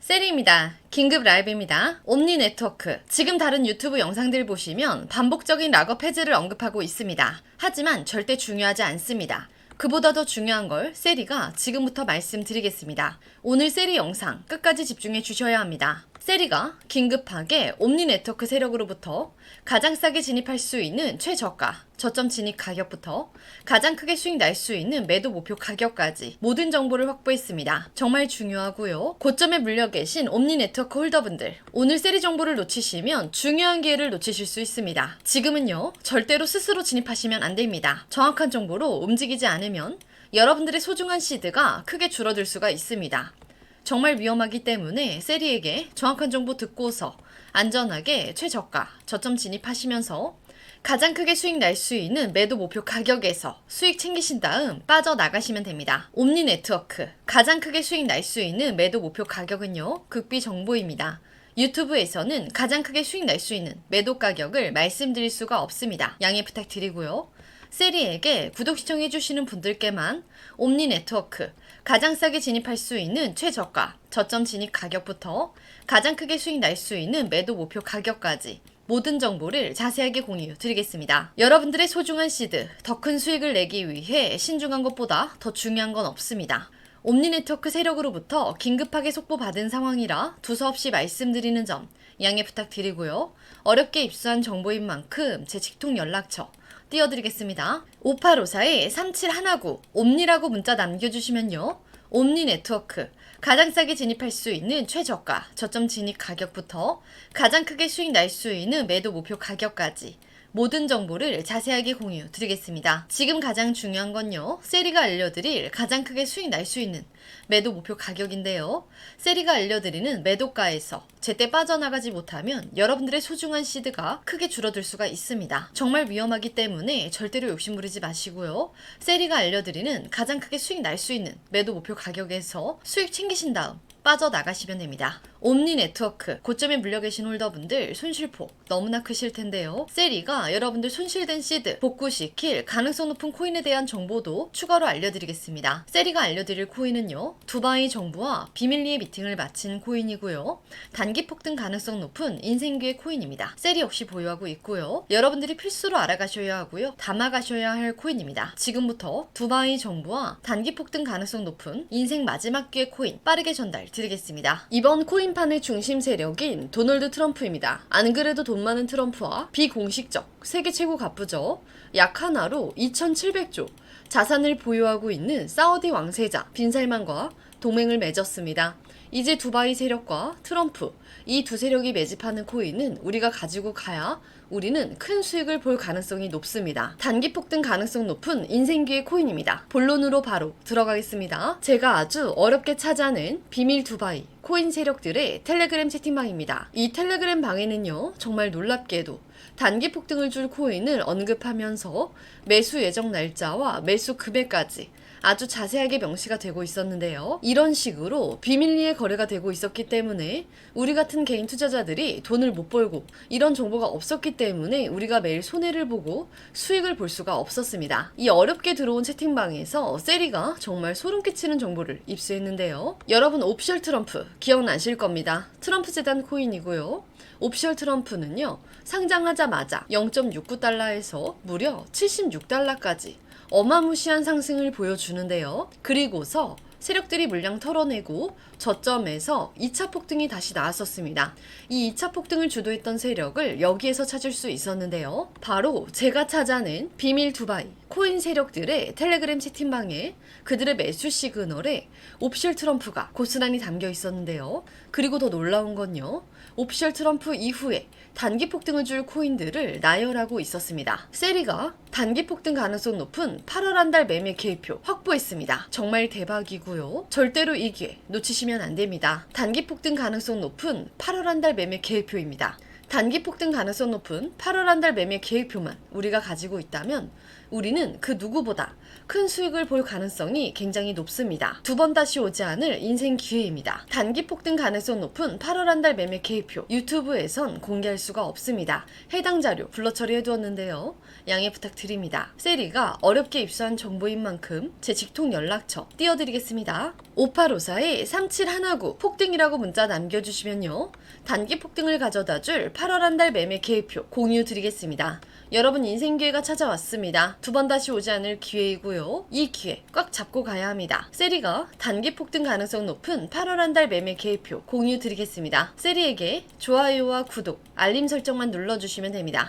세리입니다. 긴급 라이브입니다. 옴니 네트워크. 지금 다른 유튜브 영상들 보시면 반복적인 락업 해제를 언급하고 있습니다. 하지만 절대 중요하지 않습니다. 그보다 더 중요한 걸 세리가 지금부터 말씀드리겠습니다. 오늘 세리 영상 끝까지 집중해 주셔야 합니다. 세리가 긴급하게 옴니 네트워크 세력으로부터 가장 싸게 진입할 수 있는 최저가, 저점 진입 가격부터 가장 크게 수익 날 수 있는 매도 목표 가격까지 모든 정보를 확보했습니다. 정말 중요하고요. 고점에 물려 계신 옴니 네트워크 홀더분들, 오늘 세리 정보를 놓치시면 중요한 기회를 놓치실 수 있습니다. 지금은요, 절대로 스스로 진입하시면 안 됩니다. 정확한 정보로 움직이지 않으면 여러분들의 소중한 시드가 크게 줄어들 수가 있습니다. 정말 위험하기 때문에 세리에게 정확한 정보 듣고서 안전하게 최저가, 저점 진입하시면서 가장 크게 수익 날 수 있는 매도 목표 가격에서 수익 챙기신 다음 빠져나가시면 됩니다. 옴니 네트워크. 가장 크게 수익 날 수 있는 매도 목표 가격은요, 극비 정보입니다. 유튜브에서는 가장 크게 수익 날 수 있는 매도 가격을 말씀드릴 수가 없습니다. 양해 부탁드리고요. 세리에게 구독 시청해주시는 분들께만 옴니 네트워크 가장 싸게 진입할 수 있는 최저가, 저점 진입 가격부터 가장 크게 수익 날 수 있는 매도 목표 가격까지 모든 정보를 자세하게 공유 드리겠습니다. 여러분들의 소중한 시드, 더 큰 수익을 내기 위해 신중한 것보다 더 중요한 건 없습니다. 옴니 네트워크 세력으로부터 긴급하게 속보받은 상황이라 두서없이 말씀드리는 점 양해 부탁드리고요. 어렵게 입수한 정보인 만큼 제 직통 연락처 띄워드리겠습니다. 5854-3719 옴니라고 문자 남겨주시면요. 옴니 네트워크 가장 싸게 진입할 수 있는 최저가, 저점 진입 가격부터 가장 크게 수익 날 수 있는 매도 목표 가격까지 모든 정보를 자세하게 공유 드리겠습니다. 지금 가장 중요한 건요. 세리가 알려드릴 가장 크게 수익 날 수 있는 매도 목표 가격인데요. 세리가 알려드리는 매도가에서 제때 빠져나가지 못하면 여러분들의 소중한 시드가 크게 줄어들 수가 있습니다. 정말 위험하기 때문에 절대로 욕심부리지 마시고요. 세리가 알려드리는 가장 크게 수익 날 수 있는 매도 목표 가격에서 수익 챙기신 다음 빠져나가시면 됩니다. 옴니 네트워크 고점에 물려 계신 홀더분들 손실폭 너무나 크실 텐데요. 세리가 여러분들 손실된 시드 복구시킬 가능성 높은 코인에 대한 정보도 추가로 알려드리겠습니다. 세리가 알려드릴 코인은요. 두바이 정부와 비밀리에 미팅을 마친 코인이고요. 단기 폭등 가능성 높은 인생규의 코인입니다. 세리 역시 보유하고 있고요. 여러분들이 필수로 알아가셔야 하고요. 담아가셔야 할 코인입니다. 지금부터 두바이 정부와 단기 폭등 가능성 높은 인생 마지막 기회 코인 빠르게 전달 드 리겠습니다. 이번 코인판의 중심 세력인 도널드 트럼프입니다. 안 그래도 돈 많은 트럼프와 비공식적 세계 최고 갑부죠. 약 하나로 2,700조 자산을 보유하고 있는 사우디 왕세자 빈살만과 동맹을 맺었습니다. 이제 두바이 세력과 트럼프 이 두 세력이 매집하는 코인은 우리가 가지고 가야 우리는 큰 수익을 볼 가능성이 높습니다. 단기 폭등 가능성 높은 인생기의 코인입니다. 본론으로 바로 들어가겠습니다. 제가 아주 어렵게 찾아낸 비밀 두바이 코인 세력들의 텔레그램 채팅방입니다. 이 텔레그램 방에는요, 정말 놀랍게도 단기 폭등을 줄 코인을 언급하면서 매수 예정 날짜와 매수 금액까지 아주 자세하게 명시가 되고 있었는데요. 이런 식으로 비밀리에 거래가 되고 있었기 때문에 우리 같은 개인 투자자들이 돈을 못 벌고 이런 정보가 없었기 때문에 우리가 매일 손해를 보고 수익을 볼 수가 없었습니다. 이 어렵게 들어온 채팅방에서 세리가 정말 소름 끼치는 정보를 입수했는데요. 여러분 오피셜 트럼프 기억나실 겁니다. 트럼프 재단 코인이고요. 오피셜 트럼프는요. 상장하자마자 0.69달러에서 무려 76달러까지 어마무시한 상승을 보여주는데요. 그리고서 세력들이 물량 털어내고 저점에서 2차 폭등이 다시 나왔었습니다. 이 2차 폭등을 주도했던 세력을 여기에서 찾을 수 있었는데요. 바로 제가 찾아낸 비밀 두바이 코인 세력들의 텔레그램 채팅방에 그들의 매수 시그널에 오피셜 트럼프가 고스란히 담겨 있었는데요. 그리고 더 놀라운 건요. 오피셜 트럼프 이후에 단기 폭등을 줄 코인들을 나열하고 있었습니다. 세리가 단기 폭등 가능성 높은 8월 한 달 매매 계획표 확보했습니다. 정말 대박이고요. 절대로 이 기회 놓치시면 안 됩니다. 단기 폭등 가능성 높은 8월 한 달 매매 계획표입니다. 단기 폭등 가능성 높은 8월 한 달 매매 계획표만 우리가 가지고 있다면 우리는 그 누구보다 큰 수익을 볼 가능성이 굉장히 높습니다. 두 번 다시 오지 않을 인생 기회입니다. 단기 폭등 가능성 높은 8월 한 달 매매 K표 유튜브에선 공개할 수가 없습니다. 해당 자료 불러 처리해두었는데요. 양해 부탁드립니다. 세리가 어렵게 입수한 정보인 만큼 제 직통 연락처 띄워드리겠습니다. 5854에 3719 폭등이라고 문자 남겨주시면요. 단기 폭등을 가져다 줄 8월 한 달 매매 K표 공유 드리겠습니다. 여러분 인생 기회가 찾아왔습니다. 두 번 다시 오지 않을 기회이고요. 이 기회 꽉 잡고 가야 합니다. 세리가 단기 폭등 가능성 높은 8월 한 달 매매 계획표 공유 드리겠습니다. 세리에게 좋아요와 구독, 알림 설정만 눌러주시면 됩니다.